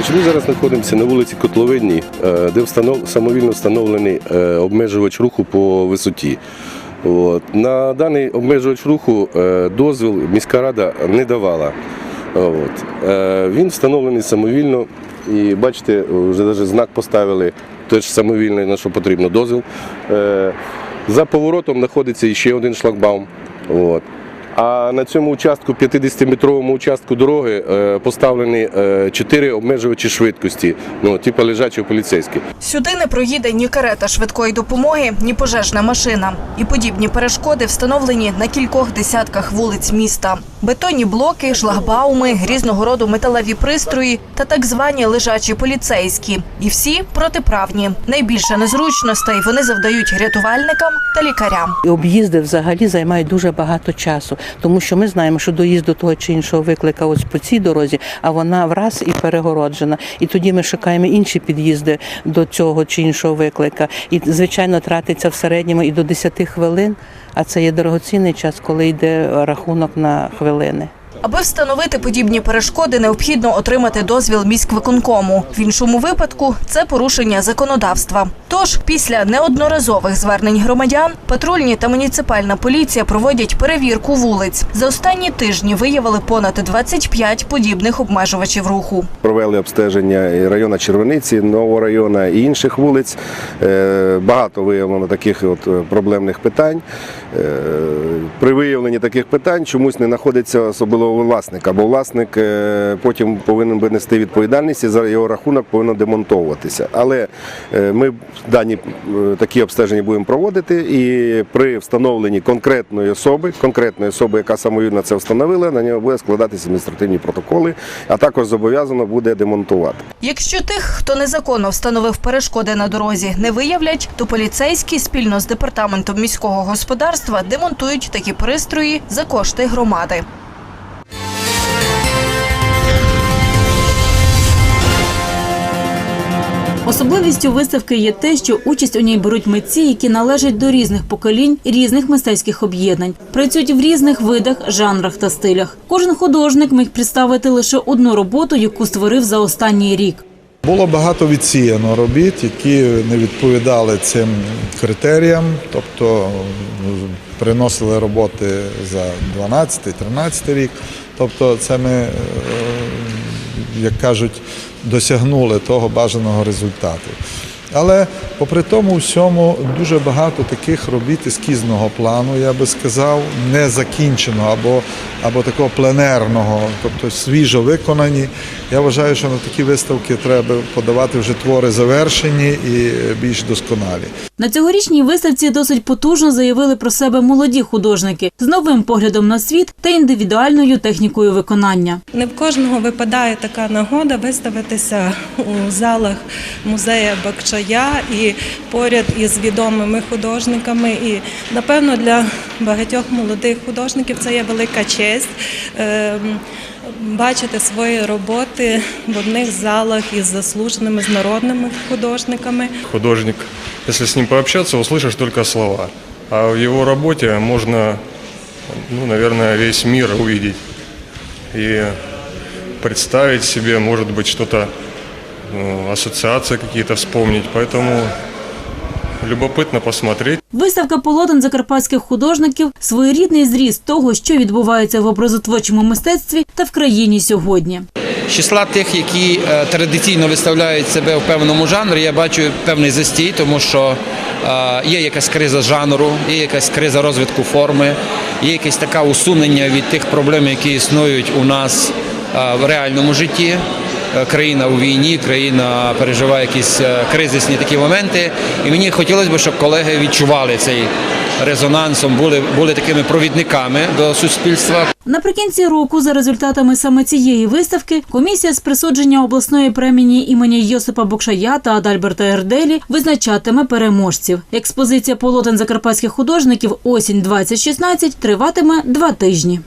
Значить, ми зараз знаходимося на вулиці Котловидній, е, де встанов... самовільно встановлений е, обмежувач руху по висоті. От. На даний обмежувач руху е, дозвіл міська рада не давала. От. Він встановлений самовільно і бачите, вже навіть знак поставили, теж самовільний, на що потрібно дозвіл. За поворотом знаходиться ще один шлагбаум. От. А на цьому участку, 50-метровому участку дороги, е, поставлені е, чотири обмежувачі швидкості, ну, типу лежачого поліцейські. Сюди не проїде ні карета швидкої допомоги, ні пожежна машина. І подібні перешкоди встановлені на кількох десятках вулиць міста. Бетонні блоки, шлагбауми, різного роду металеві пристрої та так звані лежачі поліцейські. І всі протиправні. Найбільше незручностей вони завдають рятувальникам та лікарям. І Об'їзди взагалі займають дуже багато часу, тому що ми знаємо, що доїзд до того чи іншого виклика ось по цій дорозі, а вона враз і перегороджена. І тоді ми шукаємо інші під'їзди до цього чи іншого виклика. І звичайно тратиться в середньому і до 10 хвилин. А це є дорогоцінний час, коли йде рахунок на хвилини. Аби встановити подібні перешкоди, необхідно отримати дозвіл міськвиконкому. В іншому випадку це порушення законодавства. Тож, після неодноразових звернень громадян, патрульні та муніципальна поліція проводять перевірку вулиць. За останні тижні виявили понад 25 подібних обмежувачів руху. Провели обстеження району Червониці, нового району і інших вулиць. Е, Багато виявлено таких от е, проблемних питань. Е, При виявленні таких питань чомусь не знаходиться особливого власника, бо власник е, потім повинен би нести відповідальність і за його рахунок повинно демонтовуватися. Але е, ми дані е, такі обстеження будемо проводити і при встановленні конкретної особи, конкретної особи, яка самовільно це встановила, на нього буде складатися адміністративні протоколи, а також зобов'язано буде демонтувати. Якщо тих, хто незаконно встановив перешкоди на дорозі, не виявлять, то поліцейські спільно з департаментом міського господарства демонтують такі пристрої за кошти громади. Особливістю виставки є те, що участь у ній беруть митці, які належать до різних поколінь різних мистецьких об'єднань, працюють в різних видах, жанрах та стилях. Кожен художник міг представити лише одну роботу, яку створив за останній рік. Було багато відсіяно робіт, які не відповідали цим критеріям, тобто ну, приносили роботи за 12-13 рік. Тобто, це ми, е, як кажуть, досягнули того бажаного результату. Але попри тому всьому дуже багато таких робіт ескізного плану, я би сказав, не закінченого або, або такого пленерного, тобто свіжо виконані. Я вважаю, що на такі виставки треба подавати вже твори завершені і більш досконалі. На цьогорічній виставці досить потужно заявили про себе молоді художники з новим поглядом на світ та індивідуальною технікою виконання. Не в кожного випадає така нагода виставитися у залах музея Бакчая і поряд із відомими художниками. І напевно для багатьох молодих художників це є велика честь. ем, Бачити свої роботи в одних залах із заслуженими з народними художниками. Художник, если с ним пообщаться, услышишь только слова. А в его работе можно, ну, наверное, весь мир увидеть и представить себе, может быть, что-то, ну, ассоциации какие-то вспомнить. Поэтому любопытно посмотреть. Виставка полотен закарпатських художників своєрідний зріз того, що відбувається в образотворчому мистецтві та в країні сьогодні. З числа тих, які е, традиційно виставляють себе в певному жанрі, я бачу певний застій, тому що е, є якась криза жанру, є якась криза розвитку форми, є якесь таке усунення від тих проблем, які існують у нас е, в реальному житті. Е, Країна у війні, країна переживає якісь е, кризисні такі моменти. І мені хотілося б, щоб колеги відчували цей резонансом, були, були такими провідниками до суспільства. Наприкінці року, за результатами саме цієї виставки, комісія з присудження обласної премії імені Йосипа Бокшая та Адальберта Ерделі визначатиме переможців. Експозиція полотен закарпатських художників осінь 2016 триватиме два тижні.